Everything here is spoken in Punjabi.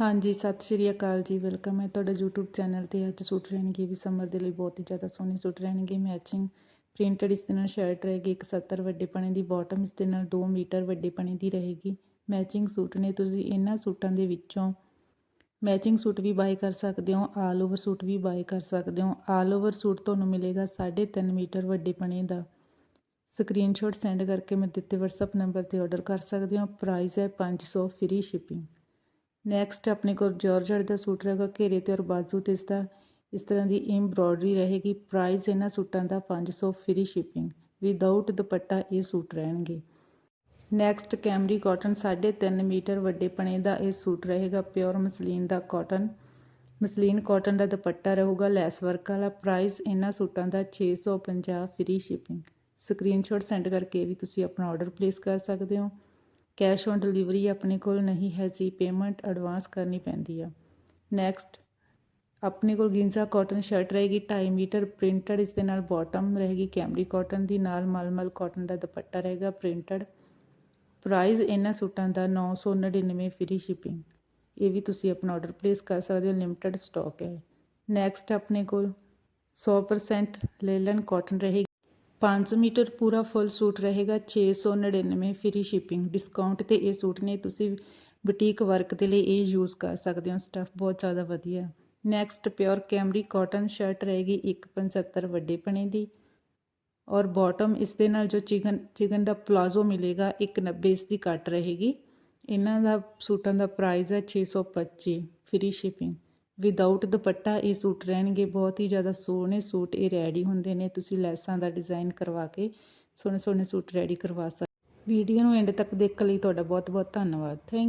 ਹਾਂਜੀ, ਸਤਿ ਸ਼੍ਰੀ ਅਕਾਲ ਜੀ, ਵੈਲਕਮ ਹੈ ਤੁਹਾਡਾ YouTube ਚੈਨਲ ਤੇ। ਅੱਜ ਸੂਟ ਰਹਿਣਗੇ ਵੀ ਸਮਰ ਦੇ ਲਈ ਬਹੁਤ ਹੀ ਜ਼ਿਆਦਾ ਸੋਹਣੇ ਸੂਟ ਰਹਿਣਗੇ ਮੈਚਿੰਗ ਪ੍ਰਿੰਟਡ ਇਸ ਦੇ ਨਾਲ ਸ਼ਰਟ ਰਹੇਗੀ 170 ਵੱਡੇ ਪਣੇ ਦੀ ਬਾਟਮ ਇਸ ਦੇ ਨਾਲ 2 ਮੀਟਰ ਵੱਡੇ ਪਣੇ ਦੀ ਰਹੇਗੀ। ਮੈਚਿੰਗ ਸੂਟ ਨੇ ਤੁਸੀਂ ਇਹਨਾਂ ਸੂਟਾਂ ਦੇ ਵਿੱਚੋਂ ਮੈਚਿੰਗ ਸੂਟ ਵੀ ਬਾਈ ਕਰ ਸਕਦੇ ਹੋ ਆਲ ਓਵਰ ਸੂਟ ਵੀ ਬਾਈ ਕਰ ਸਕਦੇ ਹੋ। ਆਲ ਓਵਰ ਸੂਟ ਤੁਹਾਨੂੰ ਮਿਲੇਗਾ 3.5 ਮੀਟਰ ਵੱਡੇ ਪਣੇ ਦਾ। ਸਕਰੀਨਸ਼ਾਟ ਸੈਂਡ ਕਰਕੇ ਮੈਂ ਦਿੱਤੇ WhatsApp ਨੰਬਰ ਤੇ ਆਰਡਰ ਕਰ ਸਕਦੇ ਹੋ। ਪ੍ਰਾਈਸ ਹੈ 500 ਫ੍ਰੀ ਸ਼ਿਪਿੰਗ ਨੈਕਸਟ ਆਪਣੇ ਕੋਲ ਜਾਰਜਟ ਦਾ ਸੂਟ ਰਹੇਗਾ, ਘੇਰੇ ਤੇ ਔਰ ਬਾਜ਼ੂ ਤੇ ਇਸ ਦਾ ਇਸ ਤਰ੍ਹਾਂ ਦੀ ਐਮਬ੍ਰੋਇਡਰੀ ਰਹੇਗੀ। ਪ੍ਰਾਈਸ ਇਹਨਾਂ ਸੂਟਾਂ ਦਾ 500 ਫ੍ਰੀ ਸ਼ਿਪਿੰਗ ਵਿਦਆਊਟ ਦੁਪੱਟਾ ਇਹ ਸੂਟ ਰਹਿਣਗੇ। ਨੈਕਸਟ ਕੈਮਰੀ ਕਾਟਨ 3.5 ਮੀਟਰ ਵੱਡੇ ਪਣੇ ਦਾ ਇਹ ਸੂਟ ਰਹੇਗਾ। ਪਿਓਰ ਮਸਲੀਨ ਦਾ ਕਾਟਨ ਮਸਲੀਨ ਕਾਟਨ ਦਾ ਦੁਪੱਟਾ ਰਹੂਗਾ ਲੈਸ ਵਰਕ ਵਾਲਾ। ਪ੍ਰਾਈਸ ਇਹਨਾਂ ਸੂਟਾਂ ਦਾ 650 ਫ੍ਰੀ ਸ਼ਿਪਿੰਗ ਸਕਰੀਨਸ਼ਾਟ ਸੈਂਡ ਕਰਕੇ ਵੀ ਤੁਸੀਂ ਆਪਣਾ ਆਰਡਰ ਪਲੇਸ ਕਰ ਸਕਦੇ ਹੋ। ਕੈਸ਼ ਔਨ ਡਿਲੀਵਰੀ ਆਪਣੇ ਕੋਲ ਨਹੀਂ ਹੈ ਜੀ, ਪੇਮੈਂਟ ਐਡਵਾਂਸ ਕਰਨੀ ਪੈਂਦੀ ਆ। ਨੈਕਸਟ, ਆਪਣੇ ਕੋਲ ਗਿੰਜ਼ਾ ਕਾਟਨ ਸ਼ਰਟ ਰਹੇਗੀ 2.5 ਮੀਟਰ ਪ੍ਰਿੰਟਡ, ਇਸ ਦੇ ਨਾਲ ਬਾਟਮ ਰਹੇਗੀ, ਕੈਮਰੀ ਕਾਟਨ ਦੀ ਨਾਲ ਮਲਮਲ ਕਾਟਨ ਦਾ ਦੁਪੱਟਾ ਰਹੇਗਾ, ਪ੍ਰਿੰਟਡ। ਪ੍ਰਾਈਸ ਇਹਨਾਂ ਸੂਟਾਂ ਦਾ 999 ਫ੍ਰੀ ਸ਼ਿਪਿੰਗ। ਇਹ ਵੀ ਤੁਸੀਂ ਆਪਣਾ ਆਰਡਰ ਪਲੇਸ ਕਰ ਸਕਦੇ ਹੋ, ਲਿਮਟਿਡ ਸਟਾਕ ਹੈ। ਨੈਕਸਟ, ਆਪਣੇ ਕੋਲ 100% ਲੇਲਨ ਕਾਟਨ ਰਹੇਗੀ। 5 ਮੀਟਰ ਪੂਰਾ ਫੁੱਲ ਸੂਟ ਰਹੇਗਾ 699 ਫ੍ਰੀ ਸ਼ਿਪਿੰਗ ਡਿਸਕਾਊਂਟ ਤੇ ਇਹ ਸੂਟ ਨੇ, ਤੁਸੀਂ ਬੁਟੀਕ ਵਰਕ ਦੇ ਲਈ ਇਹ ਯੂਜ਼ ਕਰ ਸਕਦੇ ਹੋ ਸਟੱਫ ਬਹੁਤ ਜ਼ਿਆਦਾ ਵਧੀਆ। Next pure cambric cotton shirt ਰਹੇਗੀ 175 ਵੱਡੇ ਪਣੇ ਦੀ ਔਰ ਬਾਟਮ ਇਸ ਦੇ ਨਾਲ ਜੋ ਚਿਕਨ ਚਿਕਨ ਦਾ ਪਲਾਜ਼ੋ ਮਿਲੇਗਾ 190 ਇਸ ਦੀ ਕੱਟ ਰਹੇਗੀ। ਇਹਨਾਂ ਦਾ ਸੂਟਾਂ ਦਾ ਪ੍ਰਾਈਸ ਹੈ 625 ਫ੍ਰੀ ਸ਼ਿਪਿੰਗ ਵਿਦਆਊਟ ਦੁਪੱਟਾ ਇਹ ਸੂਟ ਰਹਿਣਗੇ, ਬਹੁਤ ਹੀ ਜ਼ਿਆਦਾ ਸੋਹਣੇ ਸੂਟ ਇਹ ਰੈਡੀ ਹੁੰਦੇ ਨੇ, ਤੁਸੀਂ ਲੈਸਾਂ ਦਾ ਡਿਜ਼ਾਈਨ ਕਰਵਾ ਕੇ ਸੋਹਣੇ ਸੋਹਣੇ ਸੂਟ ਰੈਡੀ ਕਰਵਾ ਸਕਦੇ ਵੀਡੀਓ ਨੂੰ ਐਂਡ ਤੱਕ ਦੇਖਣ ਲਈ ਤੁਹਾਡਾ ਬਹੁਤ ਬਹੁਤ ਧੰਨਵਾਦ ਥੈਂਕ